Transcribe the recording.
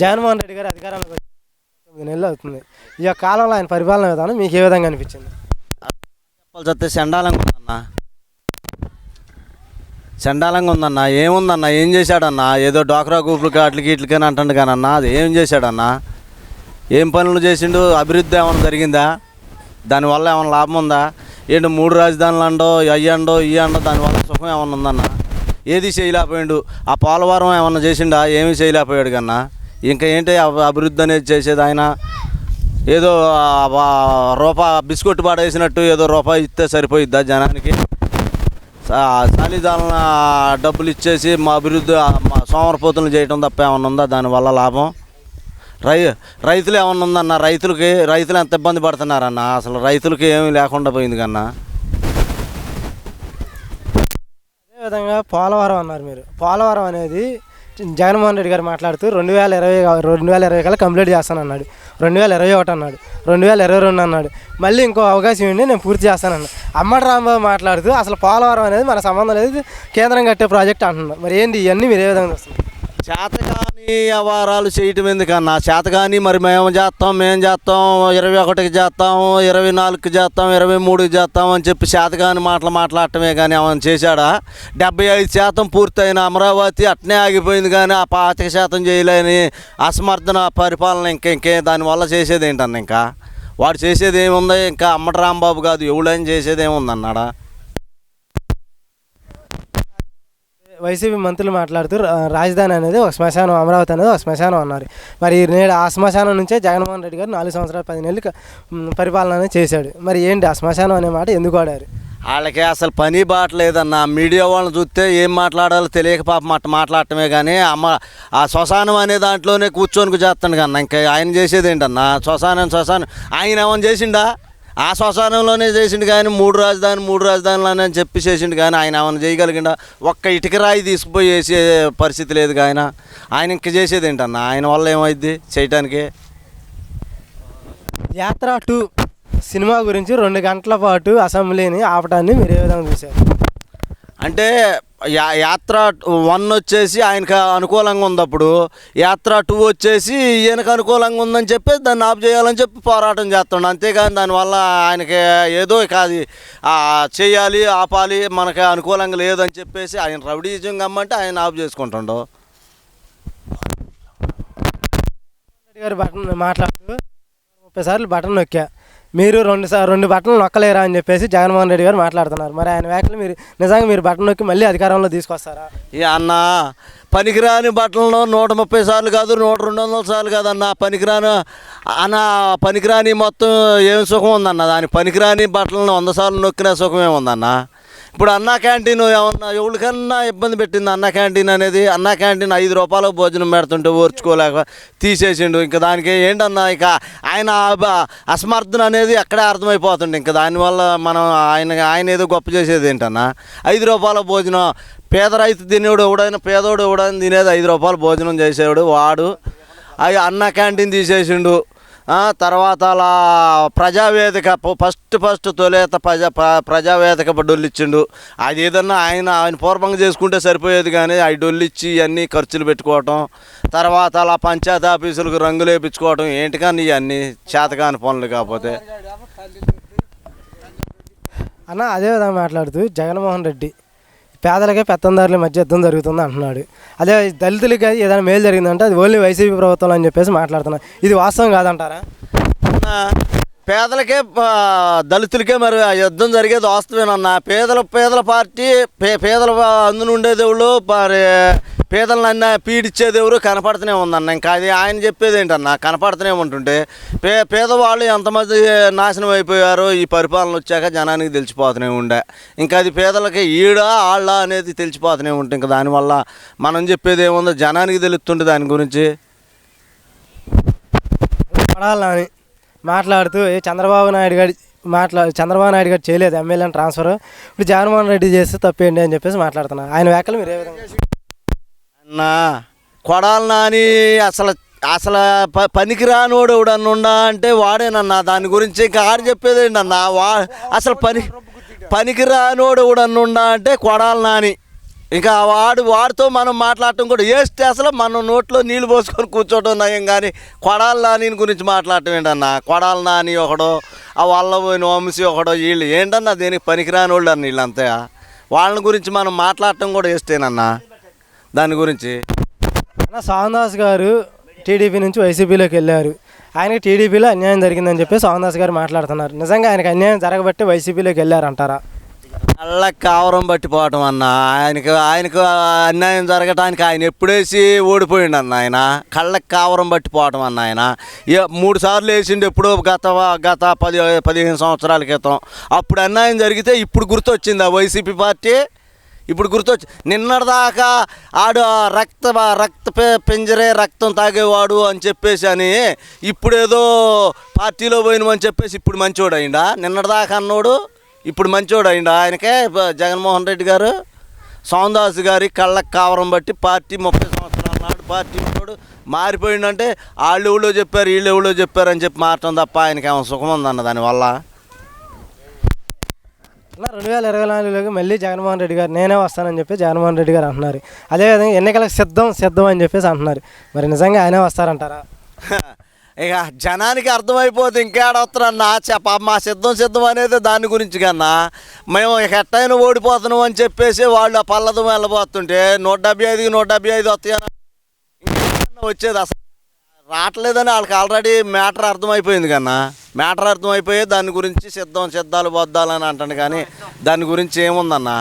జగన్మోహన్ రెడ్డి గారు అధికారంలోకి వచ్చి తొమ్మిది నెలలు అవుతుంది. ఈ యొక్క కాలంలో ఆయన పరిపాలన విధానం మీకు ఏ విధంగా అనిపించింది? చెప్పాల్సి వస్తే చండాలంగా ఉందన్న. చండాలంగా ఉందన్న. ఏముందన్న? ఏం చేశాడన్నా? ఏదో డోక్రా గ్రూపులకి అట్లకి ఇట్లకని అంటుండు కానన్న. అది ఏం చేశాడన్నా? ఏం పనులు చేసిండు? అభివృద్ధి ఏమైనా జరిగిందా? దానివల్ల ఏమైనా లాభం ఉందా? ఏంటి మూడు రాజధానులు అండో అయ్యండో ఇయ్యండో దానివల్ల సుఖం ఏమైనా ఉందన్న? ఏది చేయలేకపోయాడు? ఆ పోలవరం ఏమన్నా చేసిండా? ఏమీ చేయలేకపోయాడు కన్నా? ఇంకా ఏంటి అభి- అభివృద్ధి అనేది చేసేది ఆయన? ఏదో రూపా బిస్కెట్ పాడేసినట్టు ఏదో రూపాయి ఇస్తే సరిపోయిద్దా జనానికి? సాలిదాలన డబ్బులు ఇచ్చేసి మా అభివృద్ధి మా సోమరపోతులు చేయటం తప్ప ఏమన్నా ఉందా? దానివల్ల లాభం? రై రైతులు ఏమన్నా ఉందన్న? రైతులకి రైతులు ఎంత ఇబ్బంది పడుతున్నారన్న? అసలు రైతులకి ఏమీ లేకుండా పోయింది కన్నా. అదేవిధంగా పోలవరం అన్నారు మీరు. పోలవరం అనేది జగన్మోహన్ రెడ్డి గారు మాట్లాడుతూ రెండు వేల ఇరవై రెండు వేల ఇరవై కల్లా కంప్లీట్ చేస్తానన్నాడు. రెండు వేల ఇరవై ఒకటి అన్నాడు. రెండు వేల ఇరవై రెండు అన్నాడు. మళ్ళీ ఇంకో అవకాశం ఉండి నేను పూర్తి చేస్తానన్నాడు. అమ్మటి రాంబాబు మాట్లాడుతూ అసలు పోలవరం అనేది మన సంబంధం లేదు కేంద్రం కట్టే ప్రాజెక్ట్ అంటున్నాడు మరి ఏంటి ఇవన్నీ మీరు ఏ విధంగా చూస్తున్నారు? చేతగాని వ్యవహారాలు చేయటం ఎందుకన్నా? చేతగాని మరి మేము చేస్తాం మేము చేస్తాం ఇరవై ఒకటికి చేస్తాం ఇరవై నాలుగుకి చేస్తాం ఇరవై మూడుకి చేస్తాం అని చెప్పి చేతగాని మాటలు మాట్లాడటమే కానీ ఏమైనా చేశాడా? డెబ్బై ఐదు శాతం పూర్తయిన అమరావతి అట్నే ఆగిపోయింది కానీ ఆ పాతిక శాతం చేయలేని అసమర్థన పరిపాలన ఇంకా ఇంకే దానివల్ల చేసేది ఏంటన్న ఇంకా? వాడు చేసేది ఏముంది? ఇంకా అమ్మటి రాంబాబు కాదు ఎవడని చేసేది ఏముందన్నాడా అన్నాడా వైసీపీ మంత్రులు మాట్లాడుతూ రాజధాని అనేది ఒక శ్మశానం అమరావతి అనేది ఒక శ్మశానం అన్నారు. మరి నేడు ఆ శ్మశానం నుంచే జగన్మోహన్ రెడ్డి గారు నాలుగు సంవత్సరాలు పది నెలలు పరిపాలన అనేది చేశాడు. మరి ఏంటి ఆ శ్మశానం అనే మాట ఎందుకు ఆడారు వాళ్ళకి అసలు పని బాట్లేదన్న మీడియా వాళ్ళని చూస్తే ఏం మాట్లాడాలో తెలియక పాపం మాట మాట్లాడటమే కానీ అమ్మ ఆ శ్మశానం అనే దాంట్లోనే కూర్చొని చేస్తాడు కన్నా. ఇంకా ఆయన చేసేది ఏంటన్నా శ్మశానం శ్మశానం. ఆయన ఏమైనా చేసిండా? ఆ శ్మశానంలోనే చేసిండు కానీ మూడు రాజధాని మూడు రాజధానులు అని చెప్పి చేసిండు కానీ ఆయన ఏమైనా చేయగలిగిండా? ఒక్క ఇటుక రాయి తీసుకుపోయి వేసే పరిస్థితి లేదు ఆయన ఆయన ఇంక చేసేది ఏంటన్నా? ఆయన వల్ల ఏమైద్ది చేయటానికి? యాత్ర టూ సినిమా గురించి రెండు గంటల పాటు అసెంబ్లీని ఆపటాన్ని మీరు ఏ విధంగా చూశారు? అంటే యా యాత్ర వన్ వచ్చేసి ఆయనకు అనుకూలంగా ఉంది అప్పుడు యాత్ర టూ వచ్చేసి ఈయనకు అనుకూలంగా ఉందని చెప్పి దాన్ని ఆఫ్ చేయాలని చెప్పి పోరాటం చేస్తుండ. అంతేగాని దానివల్ల ఆయనకి ఏదో కాదు చేయాలి ఆపాలి మనకి అనుకూలంగా లేదని చెప్పేసి ఆయన రౌడీజం కమ్మంటే ఆయన ఆఫ్ చేసుకుంటుండో. గారు బటన్ మాట్లాడుతూ ముప్పై సార్లు బటన్ నొక్కా. మీరు రెండు సార్ రెండు బట్టలు నొక్కలేరా అని చెప్పేసి జగన్మోహన్ రెడ్డి గారు మాట్లాడుతున్నారు. మరి ఆయన వ్యాఖ్యలు మీరు నిజంగా మీరు బట్టలు నొక్కి మళ్ళీ అధికారంలో తీసుకొస్తారా? ఈ అన్న పనికిరాని బట్టలను నూట ముప్పై సార్లు కాదు నూట రెండు వందల సార్లు కాదన్న పనికిరాని అన్న పనికిరాని మొత్తం ఏం సుఖం ఉందన్న? దాని పనికిరాని బట్టలను వంద సార్లు నొక్కిన సుఖం ఏముందన్న ఇప్పుడు అన్నా క్యాంటీన్ ఏమన్నా ఎవరికన్నా ఇబ్బంది పెట్టింది అన్నా క్యాంటీన్ అనేది? అన్నా క్యాంటీన్ ఐదు రూపాయలకు భోజనం పెడుతుంటే ఓర్చుకోలేక తీసేసిండు. ఇంకా దానికి ఏంటన్నా ఇక ఆయన అసమర్థన అనేది అక్కడే అర్థమైపోతుంది ఇంకా దానివల్ల మనం ఆయన ఆయన ఏదో గొప్ప చేసేది ఏంటన్నా? ఐదు రూపాయల భోజనం. పేద రైతు తినేవాడు ఎవడైనా పేదోడు ఎవడైనా తినేది ఐదు రూపాయలు భోజనం చేసేవాడు వాడు. అవి అన్న క్యాంటీన్ తీసేసిండు. తర్వాత అలా ప్రజావేదిక ఫస్ట్ ఫస్ట్ తొలేత ప్రజా ప్రజావేదిక డొల్లు ఇచ్చిండు అది ఏదన్నా ఆయన ఆయన పూర్వంగా చేసుకుంటే సరిపోయేది కానీ అవి డొల్లు ఇచ్చి ఇవన్నీ ఖర్చులు పెట్టుకోవటం తర్వాత అలా పంచాయతీ ఆఫీసులకు రంగులు వేయించుకోవటం ఏంటి కానీ ఇవన్నీ చేతకాని పనులు కాకపోతే. అన్న అదే విధంగా మాట్లాడుతూ జగన్మోహన్ రెడ్డి పేదలకే పెత్తందారుల మధ్య యుద్ధం జరుగుతుంది అంటున్నాడు. అదే దళితులకి ఏదైనా మేలు జరిగిందంటే అది ఓన్లీ వైసీపీ ప్రభుత్వం అని చెప్పేసి మాట్లాడుతున్నాను ఇది వాస్తవం కాదంటారా? పేదలకే దళితులకే మరి ఆ యుద్ధం జరిగేది వాస్తవేనన్న. పేదల పేదల పార్టీ పే పేదల అందునుండేదేవుళ్ళు మరి పేదలను అన్న ఎవరు కనపడుతూనే ఉందన్న. ఇంకా అది ఆయన చెప్పేది ఏంటన్న కనపడుతూనే ఉంటుంటే పే పేదవాళ్ళు ఎంతమంది నాశనం అయిపోయారో ఈ పరిపాలన వచ్చాక జనానికి తెలిసిపోతూనే ఉండే. ఇంకా అది పేదలకి ఈడ ఆళ్ళ అనేది తెలిసిపోతూనే ఉంటుంది ఇంకా దానివల్ల మనం చెప్పేది ఏముందో జనానికి తెలుస్తుంటే దాని గురించి. పడాలని మాట్లాడుతూ చంద్రబాబు నాయుడు గారి మాట్లా చంద్రబాబు నాయుడు గారు చేయలేదు ఎమ్మెల్యేని ట్రాన్స్ఫర్ ఇప్పుడు జగన్మోహన్ రెడ్డి చేస్తే తప్పేంటి అని చెప్పేసి మాట్లాడుతున్నాను ఆయన వ్యాఖ్యలు మీరు ఏ విధంగా అన్నా కొడాలి నాని అసలు అసలు ప పనికిరానోడు ఎవడన్నా ఉండా అంటే వాడేనన్నా దాని గురించి ఇంకా ఆరు చెప్పేదేంటి అన్న వా అసలు పని పనికిరానోడు ఎవడన్నా ఉండా అంటే కొడాలి నాని. ఇంకా వాడు వాడితో మనం మాట్లాడటం కూడా వేస్తే అసలు మనం నోట్లో నీళ్ళు పోసుకొని కూర్చోవడం నయం కానీ కొడాల నాని గురించి మాట్లాడటం ఏంటన్నా కొడాల నాని ఒకడో ఆ వల్ల పోయిన వంశీ ఒకడో వీళ్ళు ఏంటన్నా దేనికి పనికిరాని వాళ్ళు అన్న వీళ్ళంతా? వాళ్ళని గురించి మనం మాట్లాడటం కూడా వేస్తేనన్నా దాని గురించి? సోమదాస్ గారు టీడీపీ నుంచి వైసీపీలోకి వెళ్ళారు. ఆయనకి టీడీపీలో అన్యాయం జరిగిందని చెప్పి సోమదాస్ గారు మాట్లాడుతున్నారు. నిజంగా ఆయనకి అన్యాయం జరగబట్టి వైసీపీలోకి వెళ్ళారంటారా? కళ్ళ కావరం పట్టిపోవటం అన్న. ఆయనకు ఆయనకు అన్యాయం జరగటానికి ఆయన ఎప్పుడేసి ఓడిపోయిండు అన్న ఆయన. కళ్ళకి కావరం పట్టిపోవటం అన్న ఆయన. మూడు సార్లు వేసిండు ఎప్పుడో గత గత పది పదిహేను సంవత్సరాల క్రితం. అప్పుడు అన్యాయం జరిగితే ఇప్పుడు గుర్తొచ్చింది ఆ వైసీపీ పార్టీ ఇప్పుడు గుర్తొచ్చు నిన్నటిదాకా ఆడు ఆ రక్త రక్త పింజరే రక్తం తాగేవాడు అని చెప్పేసి అని ఇప్పుడేదో పార్టీలో పోయినమని చెప్పేసి ఇప్పుడు మంచోడు అయిందా నిన్నటిదాకా అన్నోడు ఇప్పుడు మంచోడు అయిందా ఆయనకే జగన్మోహన్ రెడ్డి గారు సౌందాస్ గారి కళ్ళకు కావరం బట్టి పార్టీ ముప్పై సంవత్సరాల నాడు పార్టీ ఉన్నాడు మారిపోయిందంటే వాళ్ళు ఎవడో చెప్పారు వీళ్ళు ఎవడో చెప్పారని చెప్పి మారటం తప్ప ఆయనకి ఏమైనా సుఖం ఉందన్న దానివల్ల. అన్న రెండు వేల ఇరవై నాలుగులోకి మళ్ళీ జగన్మోహన్ రెడ్డి గారు నేనే వస్తానని చెప్పి జగన్మోహన్ రెడ్డి గారు అంటున్నారు. అదేవిధంగా ఎన్నికలకు సిద్ధం సిద్ధం అని చెప్పేసి అంటున్నారు. మరి నిజంగా ఆయనే వస్తారంటారా? ఇక జనానికి అర్థమైపోతే ఇంకేడొస్తారన్నా చెప్ప మా సిద్ధం సిద్ధం అనేది దాని గురించి కన్నా మేము ఇక ఎట్టయినా ఓడిపోతున్నాం అని చెప్పేసి వాళ్ళు ఆ పల్లదం వెళ్ళబోతుంటే నూట డెబ్బై ఐదుకి నూట డెబ్బై ఐదు వస్తాయని వచ్చేది అసలు రావట్లేదని వాళ్ళకి ఆల్రెడీ మ్యాటర్ అర్థమైపోయింది కన్నా. మ్యాటర్ అర్థమైపోయి దాని గురించి సిద్ధం సిద్ధాలు బద్దాలని అంటాను కానీ దాని గురించి ఏముందన్నా?